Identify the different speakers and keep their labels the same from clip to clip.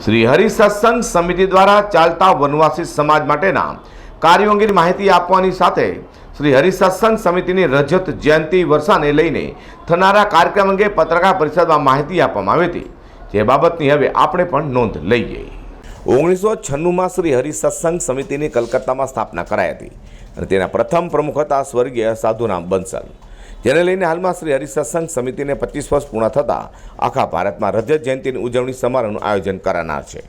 Speaker 1: શ્રી હરિ સત્સંગ સમિતિ દ્વારા ચાલતા વનવાસી સમાજ માટેના કાર્યો અંગેની માહિતી આપવાની સાથે શ્રી હરિ સત્સંગ સમિતિની રજત જયંતિ વર્ષાને લઈને થનારા કાર્યક્રમ અંગે પત્રકાર પરિષદમાં માહિતી આપવામાં આવી હતી. જે બાબતની હવે આપણે પણ નોંધ લઈએ. ઓગણીસો છન્નુંમાં શ્રી હરિ સત્સંગ સમિતિની કલકત્તામાં સ્થાપના કરાઈ હતી અને તેના પ્રથમ પ્રમુખ હતા સ્વર્ગીય સાધુરામ બંસલ. જેને લઈને હાલમાં શ્રી હરિસત્સંગ સમિતિને પચીસ વર્ષ પૂર્ણ થતાં આખા ભારતમાં રજત જયંતિની ઉજવણી સમારોહનું આયોજન કરાનાર છે.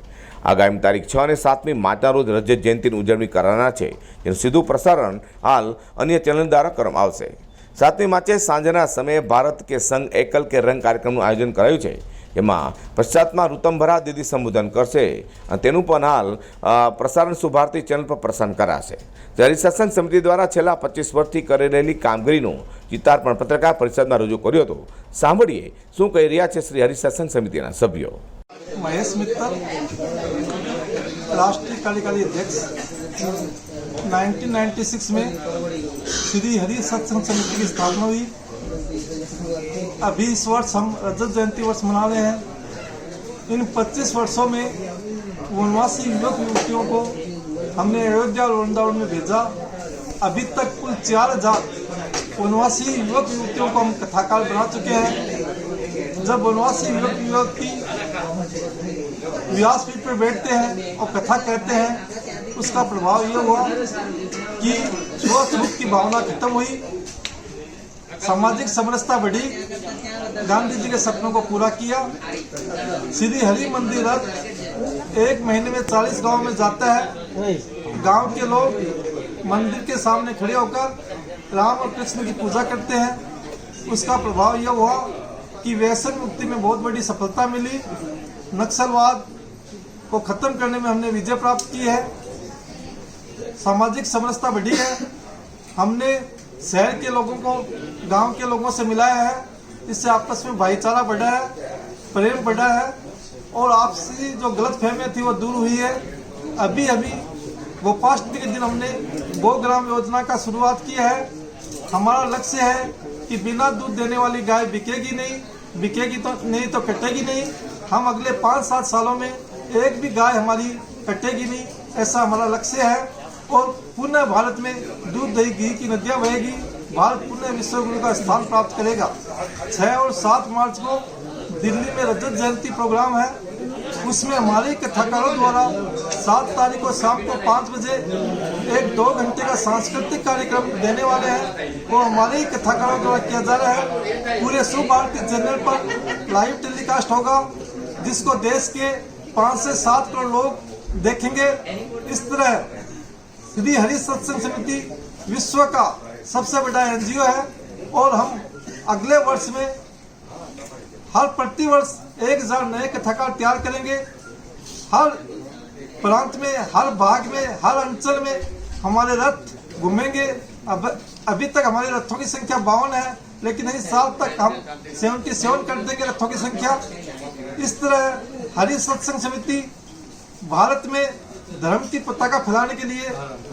Speaker 1: આગામી તારીખ છ અને સાતમી માર્ચના રોજ રજત જયંતિની ઉજવણી કરવાના છે, જેનું સીધું પ્રસારણ હાલ અન્ય ચેનલ દ્વારા કરવામાં આવશે. સાતમી માર્ચે સાંજના સમયે ભારત કે સંઘ એકલ કે રંગ કાર્યક્રમનું આયોજન કરાયું છે એમાં પશ્ચાતમાં ઋતંભરા દીદી સંબોધન કરશે અને તેનું પણ હાલ અ, પ્રસારણ સુભારતી ચેનલ પર પ્રસારણ કરાશે ત્યારે સત્સંગ સમિતિ દ્વારા છેલ્લા પચીસ વર્ષથી કરી રહેલી કામગીરીનું ચિતાર પણ પત્રકાર પરિષદમાં રજૂ કર્યો હતો સાંભળીએ શું કહી રહ્યા છે શ્રી હરિ સત્સંગ સમિતિના સભ્યો
Speaker 2: महेश मित्तल राष्ट्रीय कार्यकारी अध्यक्ष 1996 में श्री हरि सत्संग समिति की स्थापना हुई अभी इस वर्ष हम रजत जयंती वर्ष मना रहे हैं। इन 25 वर्षों में वनवासी युवक युवतियों को हमने अयोध्या और वृंदावन में भेजा। अभी तक कुल चार हज़ार वनवासी युवक युवतियों को हम कथाकार बना चुके हैं। जब वनवासी युवक युवती व्यासपीठ पर बैठते हैं और कथा कहते हैं, उसका प्रभाव ये हुआ कि छुआछूत की भावना खत्म हुई। सामाजिक समरसता बढ़ी। गांधी जी के सपनों को पूरा किया। श्री हरि मंदिर रथ एक महीने में चालीस गाँव में जाता है। गाँव के लोग मंदिर के सामने खड़े होकर राम और कृष्ण की पूजा करते हैं। उसका प्रभाव यह हुआ कि व्यसन मुक्ति में बहुत बड़ी सफलता मिली। नक्सलवाद को खत्म करने में हमने विजय प्राप्त की है। सामाजिक समरसता बढ़ी है। हमने शहर के लोगों को गाँव के लोगों से मिलाया है, इससे आपस में भाईचारा बढ़ा है, प्रेम बढ़ा है, और आपसी जो गलत फहमियाँ थी वो दूर हुई है। अभी अभी गोपाष्टमी के दिन हमने गो ग्राम योजना का शुरुआत किया है। हमारा लक्ष्य है कि बिना दूध देने वाली गाय बिकेगी नहीं, बिकेगी तो नहीं तो कटेगी नहीं। हम अगले पाँच, सात सालों में एक भी गाय हमारी कटेगी नहीं, ऐसा हमारा लक्ष्य है। और पुनः भारत में दूध दही, घी की नदियाँ बहेगी। भारत पुण्य विश्व गुरु का स्थान प्राप्त करेगा। छः और सात मार्च को दिल्ली में रजत जयंती प्रोग्राम है। उसमें हमारे कथाकारों द्वारा सात तारीख को शाम को पाँच बजे एक दो घंटे का सांस्कृतिक कार्यक्रम देने वाले हैं वो हमारे ही कथाकारों द्वारा किया जा रहा है। पूरे सुख भारती चैनल पर लाइव टेलीकास्ट होगा, जिसको देश के पाँच से सात करोड़ लोग देखेंगे। इस तरह श्री हरि सत्संग समिति विश्व का सबसे बड़ा एनजीओ है और हम अगले वर्ष में हर प्रति वर्ष एक हज़ार नए कथाकार तैयार करेंगे। हर प्रांत में, हर भाग में, हर अंचल में हमारे रथ घूमेंगे। अब, अभी तक हमारे रथों की संख्या बावन है, लेकिन इस साल तक हम सेवेंटी सेवन कर देंगे रथों की संख्या। इस तरह हरि सत्संग समिति भारत में धर्म की पताका फैलाने के लिए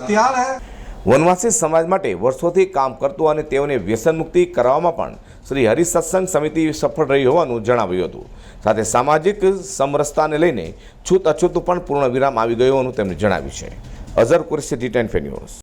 Speaker 2: तैयार है।
Speaker 1: વનવાસી સમાજ માટે વર્ષોથી કામ કરતું અને તેઓને વ્યસન મુક્તિ કરાવવામાં પણ શ્રી હરિ સત્સંગ સમિતિ સફળ રહી હોવાનું જણાવ્યું હતું. સાથે સામાજિક સમરસતાને લઈને છૂત અછૂત પણ પૂર્ણ વિરામ આવી ગયો હોવાનું તેમણે જણાવ્યું છે. Azhar Qureshi, T ten news.